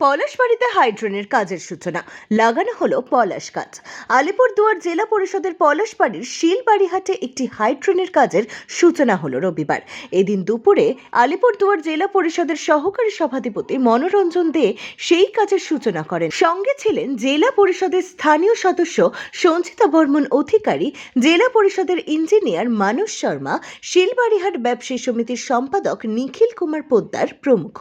পলাশবাড়িতে হাইড্রোনের কাজের সূচনা। লাগানো হলো পলাশ গাছ। আলিপুরদুয়ার জেলা পরিষদের পলাশ পলাশবাড়ির শিলবাড়িহাটে একটি হাইড্রোনের কাজের সূচনা হলো রবিবার। এদিন দুপুরে আলিপুরদুয়ার জেলা পরিষদের সহকারী সভাধিপতি মনোরঞ্জন দে সেই কাজের সূচনা করেন। সঙ্গে ছিলেন জেলা পরিষদের স্থানীয় সদস্য সঞ্চিতা বর্মন অধিকারী, জেলা পরিষদের ইঞ্জিনিয়ার মানস শর্মা, শিলবাড়িহাট ব্যবসায়ী সমিতির সম্পাদক নিখিল কুমার পোদ্দার প্রমুখ।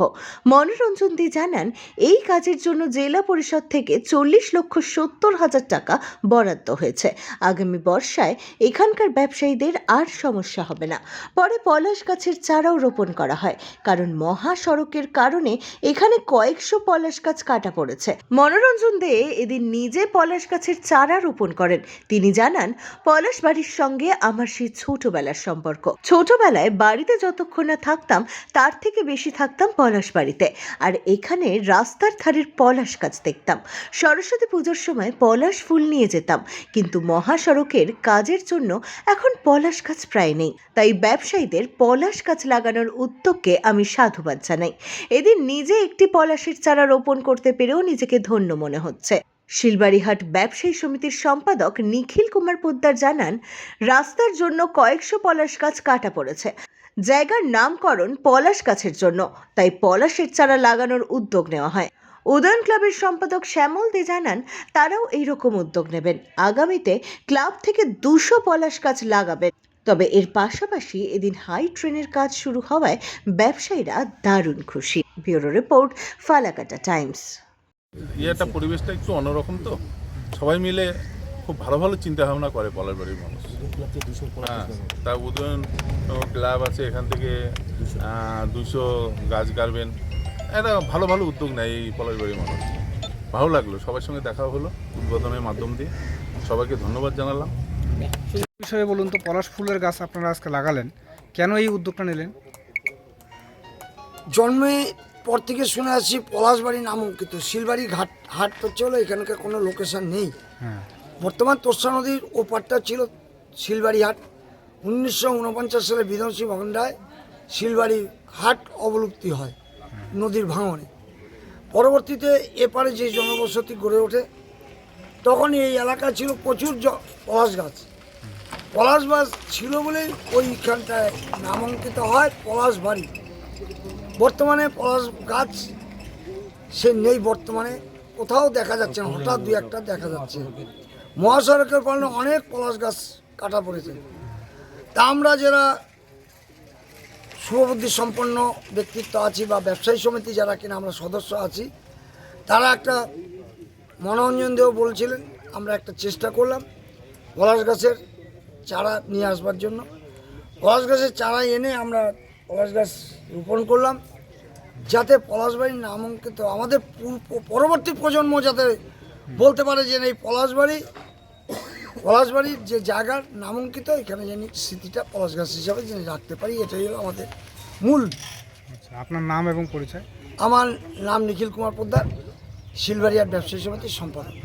মনোরঞ্জন দে জানান এই কাজের জন্য জেলা পরিষদ থেকে চল্লিশ লক্ষ সত্তর হাজার টাকা বরাদ্দ হয়েছে। আগামী বর্ষায় এখানকার ব্যবসায়ীদের আর সমস্যা হবে না। পরে পলাশ গাছের চারাও রোপণ করা হয়, কারণ মহাসড়কের কারণে এখানে কয়েকশো পলাশ গাছ কাটা পড়েছে। মনোরঞ্জন দে এদিন নিজে পলাশ গাছের চারা রোপণ করেন। তিনি জানান, পলাশ বাড়ির সঙ্গে আমার সেই ছোটবেলার সম্পর্ক। ছোটবেলায় বাড়িতে যতক্ষণ না থাকতাম, তার থেকে বেশি থাকতাম পলাশ বাড়িতে। আর এখানে রাস্তার ধারের পলাশ গাছ দেখতাম। সরস্বতী পুজোর সময় পলাশ ফুল নিয়ে যেতাম, কিন্তু মহাসড়কের কাজের জন্য এখন পলাশ গাছ প্রায় নেই। তাই ব্যবসায়ীদের পলাশ গাছ লাগানোর উদ্যোগকে আমি সাধুবাদ জানাই। এদিন নিজে একটি পলাশের চারা রোপণ করতে পেরেও নিজেকে ধন্য মনে হচ্ছে। শিলবাড়িহাট ব্যবসায়ী সমিতির সম্পাদক নিখিল কুমার পোদ্দার জানান, রাস্তার জন্য কয়েকশো পলাশ গাছ কাটা পড়েছে। জায়গার নামকরণ পলাশ গাছের জন্য, তাই পলাশের চারা লাগানোর উদ্যোগ নেওয়া হয়। উদয়ন ক্লাবের সম্পাদক শ্যামল দে জানান, তারাও এই রকম উদ্যোগ নেবেন। আগামীতে ক্লাব থেকে দুশো পলাশ গাছ লাগাবেন। তবে এর পাশাপাশি এদিন হাই ট্রেনের কাজ শুরু হওয়ায় ব্যবসায়ীরা দারুণ খুশি। Bureau report, Falakata Times. ইয়েটা পরিবেশটা একটু অন্যরকম তো। সবাই মিলে খুব ভালো ভালো চিন্তা ভাবনা করে পলার বাড়ির মানুষ। হ্যাঁ তা উদয়ন ক্লাব আছে এখান থেকে দুশো। গাছ গাড়বেন। এটা ভালো ভালো উদ্যোগ নেয় এই পলাশ বাড়ির মানুষ। ভালো লাগল সবার সঙ্গে দেখা হলো উদ্বোধনের মাধ্যম দিয়ে। সবাইকে ধন্যবাদ জানালাম। বিষয়ে বলুন তো পলাশ ফুলের গাছ আপনারা আজকে লাগালেন কেন এই উদ্যোগটা নিলেন? জন্মে পর থেকে শুনে আসছি পলাশবাড়ি নাম অঙ্কিত শিলবাড়ি ঘাট হাট তো ছিল এখানকার কোনো লোকেশন নেই। হ্যাঁ। বর্তমান তোষা নদীর ওপারটা ছিল শিলবাড়ি হাট। উনিশশো উনপঞ্চাশ সালে বিধ্বংসী ভগণ্ডায় শিলবাড়ি হাট অবলুপ্তি হয় নদীর ভাঙনে। পরবর্তীতে এপারে যে জনবসতি গড়ে ওঠে তখন এই এলাকা ছিল প্রচুর পলাশ গাছ। পলাশ গাছ ছিল বলেই ওইখানটায় নামাঙ্কিত হয় পলাশ বাড়ি। বর্তমানে পলাশ গাছ সে নেই বর্তমানে, কোথাও দেখা যাচ্ছে না, হঠাৎ দু একটা দেখা যাচ্ছে। মহাসড়কের কারণে অনেক পলাশ গাছ কাটা পড়েছে। তা আমরা যারা শুভবুদ্ধি সম্পন্ন ব্যক্তিত্ব আছি বা ব্যবসায়ী সমিতি যারা কিনা আমরা সদস্য আছি, তারা একটা মনোরঞ্জন দেও বলছিলেন, আমরা একটা চেষ্টা করলাম পলাশ গাছের চারা নিয়ে আসবার জন্য। পলাশ গাছের চারা এনে আমরা পলাশ গাছ রোপণ করলাম, যাতে পলাশবাড়ির নাম অঙ্কিত আমাদের পূর- পরবর্তী প্রজন্ম যাতে বলতে পারে যে এই পলাশবাড়ি পলাশবাড়ির যে জায়গার নামাঙ্কিত এখানে যেন স্মৃতিটা পলাশ গাছ হিসাবে যেন রাখতে পারি এটাই হলো আমাদের মূল। আচ্ছা আপনার নাম এবং পরিচয়? আমার নাম নিখিল কুমার পোদ্দার শিলবাড়িয়ার ব্যবসায়ী সমিতির সম্পাদক।